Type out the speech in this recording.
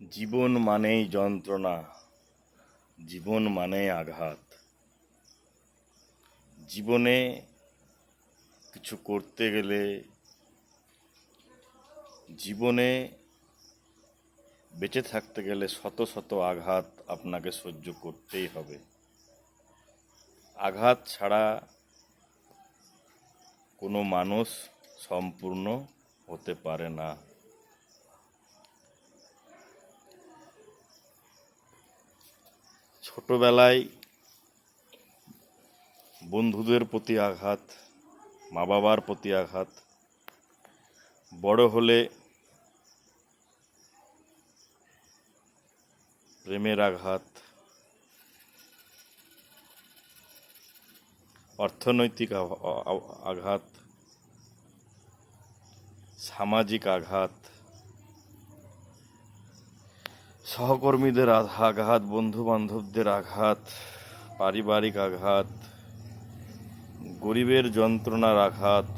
জীবন মানেই যন্ত্রণা, জীবন মানেই আঘাত। জীবনে কিছু করতে গেলে জীবনে বেঁচে থাকতে গেলে শত শত আঘাত আপনাকে সহ্য করতেই হবে। আঘাত ছাড়া কোনো মানুষ সম্পূর্ণ হতে পারে না। ছোটবেলায় বন্ধুদের প্রতি আঘাত মা বাবার প্রতি আঘাত, বড় হলে প্রেমের আঘাত, অর্থনৈতিক আঘাত, সামাজিক আঘাত সহকর্মীদের আঘাত বন্ধু বান্ধবদের আঘাত পারিবারিক আঘাত গরিবের যন্ত্রণার আঘাত